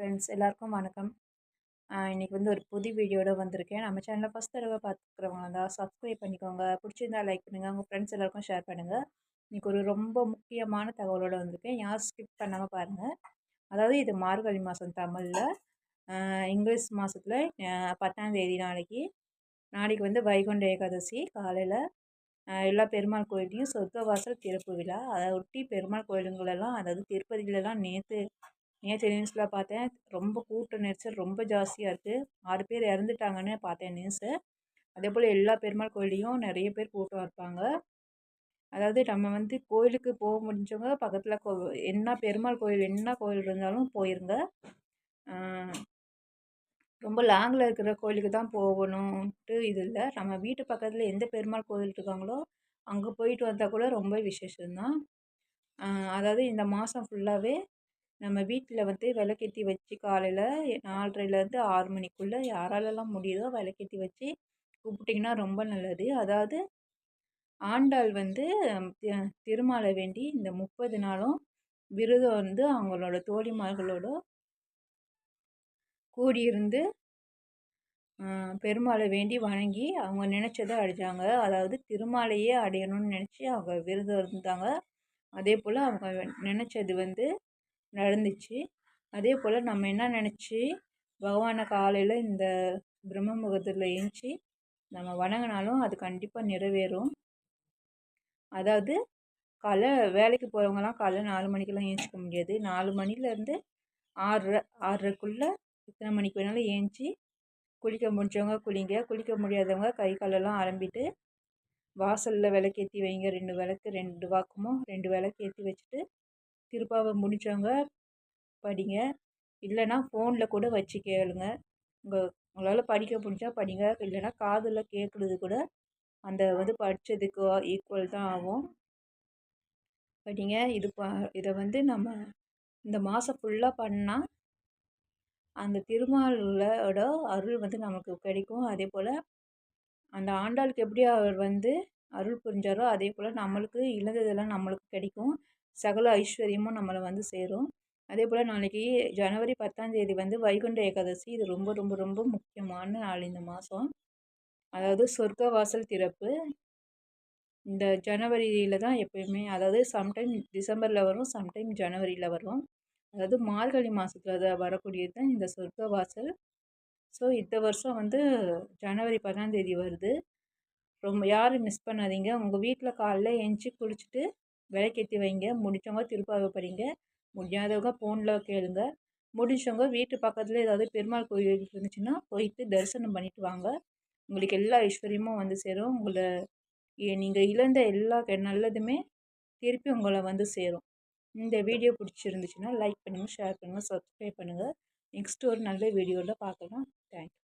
Friends எல்லாருக்கும் வணக்கம். இன்றைக்கி வந்து ஒரு புது வீடியோட வந்திருக்கேன். நம்ம சேனலில் ஃபஸ்ட் தடவை பார்த்துக்கிறவங்க இருந்தால் சப்ஸ்கிரைப் பண்ணிக்கோங்க. பிடிச்சிருந்தா லைக் பண்ணுங்கள் உங்கள் ஃப்ரெண்ட்ஸ் எல்லாருக்கும் ஷேர் பண்ணுங்கள் இன்றைக்கி ஒரு ரொம்ப முக்கியமான தகவலோடு வந்திருக்கேன். யார் ஸ்கிப் பண்ணாமல் பாருங்கள் அதாவது இது மார்கழி மாதம் தமிழில். இங்கிலீஷ் மாதத்தில் பத்தாம் தேதி நாளைக்கு. நாளைக்கு வந்து வைகுண்ட ஏகாதசி காலையில். எல்லா பெருமாள் கோயிலையும் சொர்க்கவாசல் திறப்பு விழா. அதை ஒட்டி பெருமாள் கோயிலுங்களெல்லாம் அதாவது திருப்பதிகளெல்லாம் நேற்று நேற்று நியூஸில் பார்த்தேன். ரொம்ப கூட்ட நெரிசல் ரொம்ப ஜாஸ்தியாக இருக்குது ஆறு பேர் இறந்துட்டாங்கன்னு பார்த்தேன் நியூஸு அதே போல் எல்லா பெருமாள் கோயிலையும் நிறைய பேர் கூட்டம் இருப்பாங்க. அதாவது நம்ம வந்து கோயிலுக்கு போக முடிஞ்சவங்க பக்கத்தில் கோ என்ன பெருமாள் கோயில் என்ன கோயில் இருந்தாலும் போயிருங்க. ரொம்ப லாங்கில் இருக்கிற கோயிலுக்கு தான் போகணுன்ட்டு இது இல்லை. நம்ம வீட்டு பக்கத்தில் எந்த பெருமாள் கோயில் இருக்காங்களோ அங்கே போயிட்டு வந்தால் கூட ரொம்ப விசேஷம்தான். அதாவது இந்த மாதம் ஃபுல்லாகவே நம்ம வீட்டில் வந்து விளக்கேற்றி வச்சு காலையில் நாலரைலேருந்து ஆறு மணிக்குள்ளே யாராலெல்லாம் முடியுதோ விளக்கேற்றி வச்சு கூப்பிட்டிங்கன்னா ரொம்ப நல்லது. அதாவது ஆண்டாள் வந்து திருமாலை வேண்டி இந்த முப்பது நாளும் விரதம் வந்து அவங்களோட தோழிமார்களோட கூடியிருந்து பெருமாளை வேண்டி வணங்கி அவங்க நினச்சதை அடைஞ்சாங்க. அதாவது திருமாலையே அடையணும்னு நினச்சி அவங்க விரதம் இருந்தாங்க. அதே போல் அவங்க நினச்சது வந்து நடந்துச்சு. அதே போல் நம்ம என்ன நினச்சி பகவானை காலையில் இந்த பிரம்ம முகூர்த்தத்தில் ஏந்திச்சி நம்ம வணங்கினாலும் அது கண்டிப்பாக நிறைவேறும். அதாவது காலைல வேலைக்கு போகிறவங்கலாம் காலைல நாலு மணிக்கெல்லாம் ஏஞ்சிக்க முடியாது. நாலு மணிலேருந்து ஆறரை ஆறரைக்குள்ளே எத்தனை மணிக்கு வேணாலும் ஏஞ்சி குளிக்க முடிஞ்சவங்க குளிங்க குளிக்க முடியாதவங்க கை காலெல்லாம் அலம்பிட்டு வாசலில் விளக்கேற்றி வைங்க. ரெண்டு விளக்கு ரெண்டு வாக்குமோ ரெண்டு விளக்கு ஏற்றி வச்சுட்டு திருப்பாவை முடித்தவங்க படிங்க. இல்லைன்னா ஃபோனில் கூட வச்சு கேளுங்க. உங்கள் உங்களால் படிக்க முடிஞ்சால் படிங்க. இல்லைன்னா காதில் கேட்குறது கூட அந்த வந்து படித்ததுக்கு ஈக்குவல் தான் ஆகும். படிங்க. இது ப இதை வந்து நம்ம இந்த மாதம் ஃபுல்லாக பண்ணால் அந்த திருமாலோட அருள் வந்து நமக்கு கிடைக்கும். அதே போல் அந்த ஆண்டாளுக்கு எப்படி அவர் வந்து அருள் புரிஞ்சாரோ அதே போல் நம்மளுக்கு இழந்ததெல்லாம் நம்மளுக்கு கிடைக்கும். சகல ஐஸ்வர்யமும் நம்மளை வந்து சேரும். அதே போல் நாளைக்கு ஜனவரி பத்தாந்தேதி வந்து வைகுண்ட ஏகாதசி. இது ரொம்ப ரொம்ப ரொம்ப முக்கியமான நாள் இந்த மாதம் அதாவது சொர்க்க வாசல் திறப்பு. இந்த ஜனவரியில் தான் எப்பயுமே அதாவது சம்டைம் டிசம்பரில் வரும் சம்டைம் ஜனவரியில் வரும். அதாவது மார்கழி மாதத்தில் வரக்கூடியது தான் இந்த சொர்க்க வாசல் ஸோ இந்த வருஷம் வந்து ஜனவரி பத்தாந்தேதி வருது. ரொம்ப யாரும் மிஸ் பண்ணாதீங்க. உங்கள் வீட்டில் காலைல எழுஞ்சி குளிச்சுட்டு விளக்கேற்றி வைங்க. முடித்தவங்க திருப்பாவை படிங்க. முடியாதவங்க ஃபோனில் கேளுங்க. முடிச்சவங்க வீட்டு பக்கத்தில் ஏதாவது பெருமாள் கோயில் இருந்துச்சுன்னா போயிட்டு தரிசனம் பண்ணிவிட்டு வாங்க. உங்களுக்கு எல்லா ஐஸ்வர்யமும் வந்து சேரும். உங்களை நீங்கள் இழந்த எல்லா நல்லதுமே திருப்பி உங்களை வந்து சேரும். இந்த வீடியோ பிடிச்சிருந்துச்சுன்னா லைக் பண்ணுங்கள் ஷேர் பண்ணுங்கள் சப்ஸ்கிரைப் பண்ணுங்கள் நெக்ஸ்ட் ஒரு நல்ல வீடியோவில் பார்க்கலாம். தேங்க்யூ